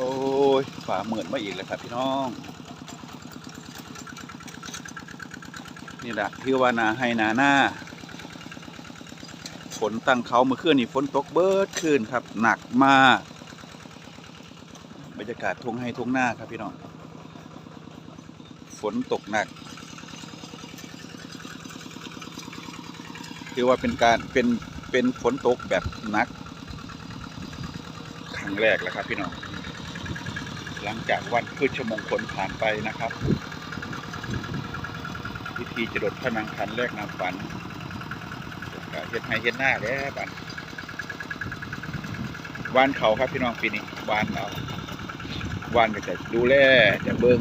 อ้ยฝ่าเหมือนมาอีกแล้วครับพี่น้อง นี่แหละที่ว่านาให้นาหน้าฝนตั้งเขาเมื่อคืนนี่ฝนตกเบิดคืนครับ หนักมาก บรรยากาศทงให้ทงหน้าครับพี่น้อง ฝนตกหนักคือว่าเป็นการเป็นเป็นฝนตกแบบหนักครั้งแรกแล้วครับพี่น้อง หลังจากวันพฤชมงคลผ่านไปนะครับพิธีจรดพระนางคันแรกนำฝันเฮ็ดให้เฮ็ดหน้าแล้วบัดวานเขาครับพี่น้องปีนี้วานเอาวานก็จะดูแลจะเบิง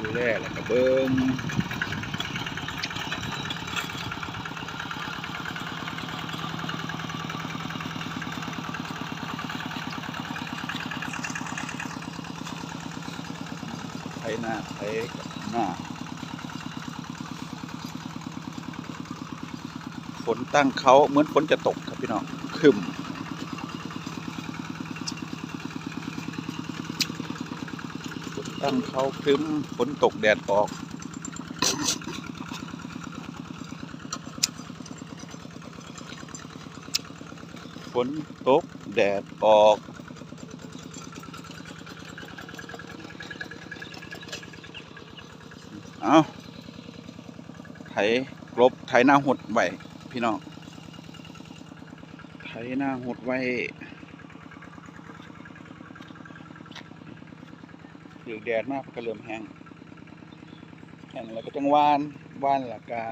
ดูแลแล้วก็เบิง น้าไถหน้าฝนตั้งเขาเหมือนฝนจะตกครับพี่น้องคึมฝนตั้งเขาครึมฝนตกแดดออกฝนตกแดดออก เอา ไถกลบไถหน้าหดไว้พี่น้องไถหน้าหดไว้ถือแดดมากก็เริ่มแห้งแห้งแล้วก็จังวานหวานแล้วก็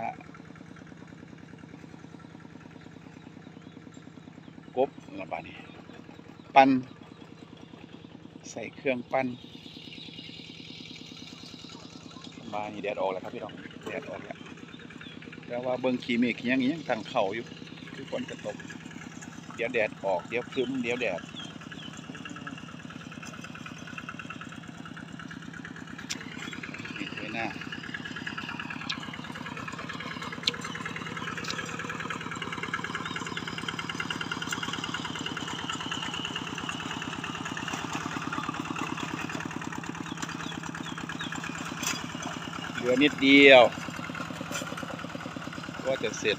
กบละบานี้ปั้นใส่เครื่องปั้นบานี่แดดออกแล้วครับพี่น้องแดดออกแล้ว แต่ว่าเบิ่งขีเมฆยังยังตั้งเข่าอยู่คือฝนจะตกเดี๋ยวแดดออกเดี๋ยวครึ้มเดี๋ยวแดดปิดไว้หน้าเหลือนิดเดียว ก็จะเสร็จ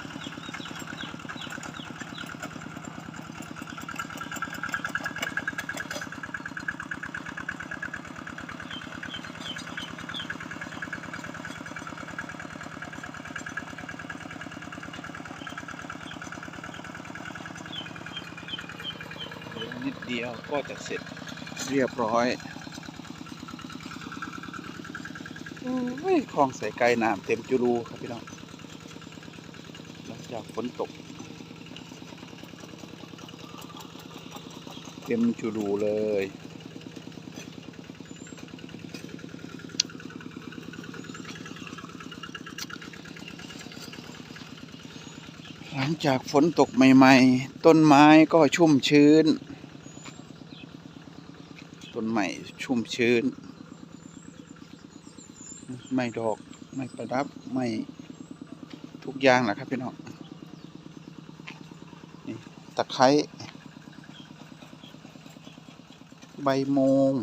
นิดเดียวก็จะเสร็จเรียบร้อยอคลองใส่ไก่น้ำเต็มจุรูครับพี่น้อง จากฝนตก เต็มจุรูเลยหลังจากฝนตกใหม่ ๆ ต้นไม้ก็ชุ่มชื้น ต้นใหม่ชุ่มชื้น ไม่ดอก ไม่ประดับ ไม่ทุกอย่างแหละครับพี่น้อง ตะไคร้ใบโมง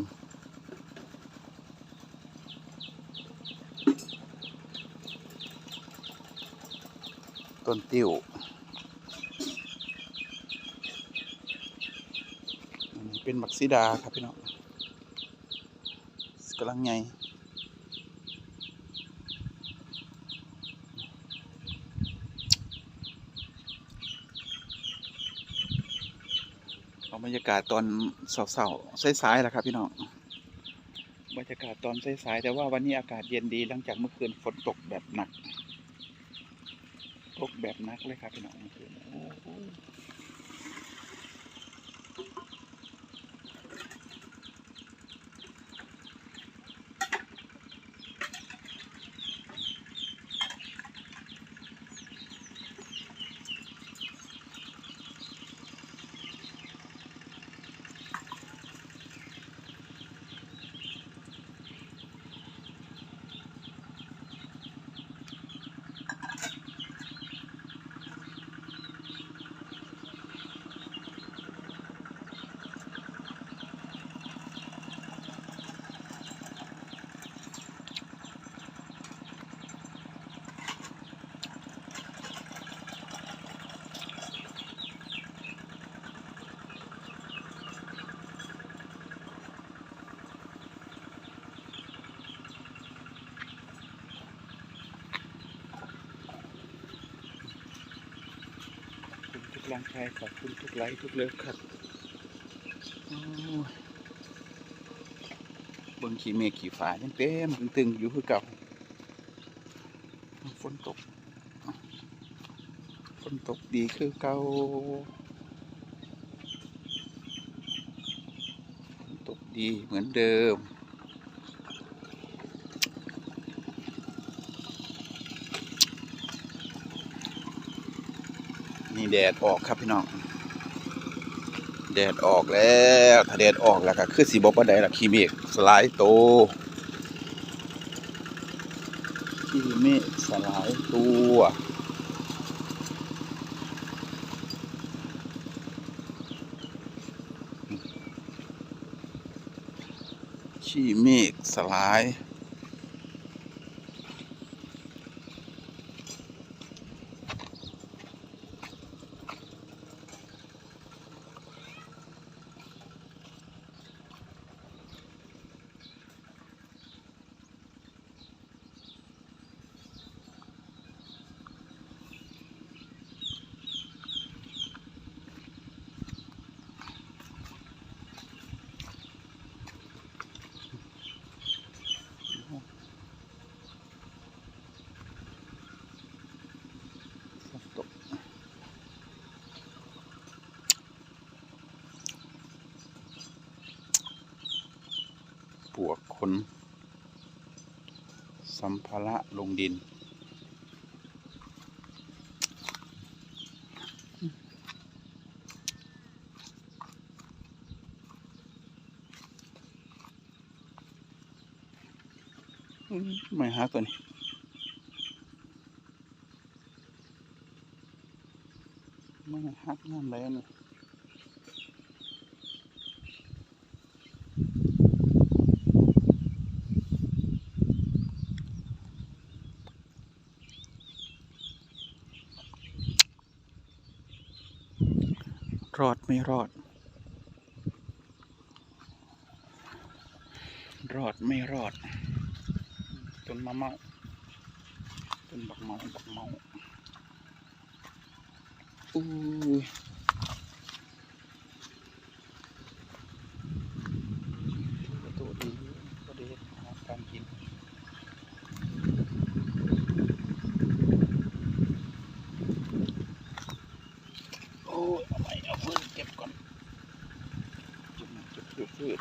ต้นติ้วเป็นบักซีดาครับพี่น้องกำลังไง เอา บรรยากาศตอนเสาๆสายๆแหละครับ พี่น้องบรรยากาศตอนสายๆแต่ว่าวันนี้อากาศเย็นดีหลังจากเมื่อคืนฝนตกแบบหนัก ตกแบบหนักเลยครับพี่น้องเมื่อคืนำลังใจขอบคุณทุกไลค์ทุกเลิฟครับบิ่งขี้เมฆขี้ฟ้ายังเต็มตึงๆอยู่คือเก่าฝนตกฝนตกดีคือเก่าฝนตกดีเหมือนเดิม แดดออกครับพี่น้อง แดดออกแล้วถ้าแดดออกแล้วก็คือสีบอกว่าใดล่ะขี้เมฆสลายโตวขี้เมฆสลายตัวขี้เมฆสลาย ฝนตก ปวกคนสัมภาระลงดิน ไม่หาตัวนี้ไม่หักงานแล้วเนี่รอด ไม่รอด รอดไม่รอด ต้นมะเมาต้นบักเมาบักเมาอู้ยประตูดีก็ดีหาการกิน โอ้ยเอาไปเอาฟืนเก็บก่อนเก็บน้ำเก็บฟืนฟืน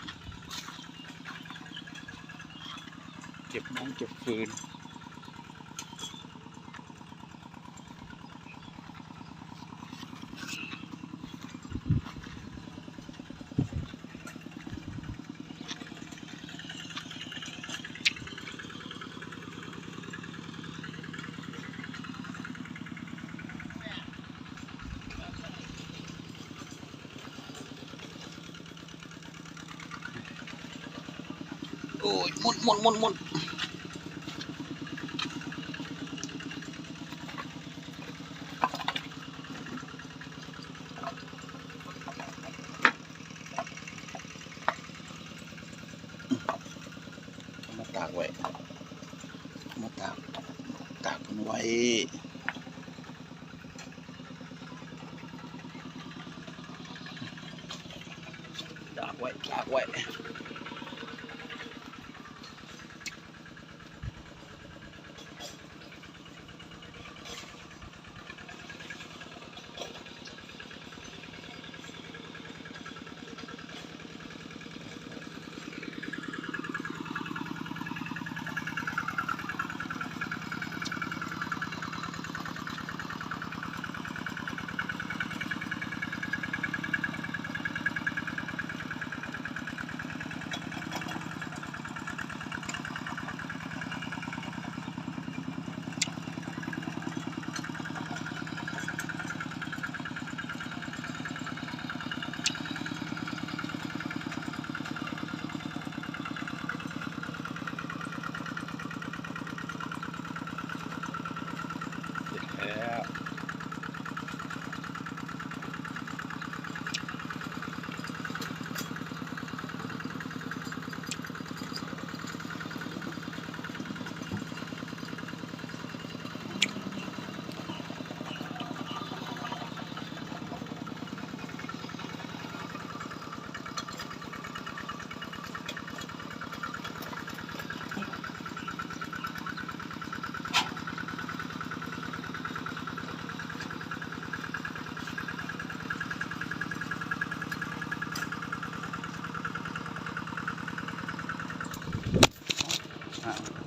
เก็บน้ำเก็บฟืนโอ้ยหมุนมุนมุนหมุนเอามาตากไว้เอามาตาก ตากมันไว้ ตาก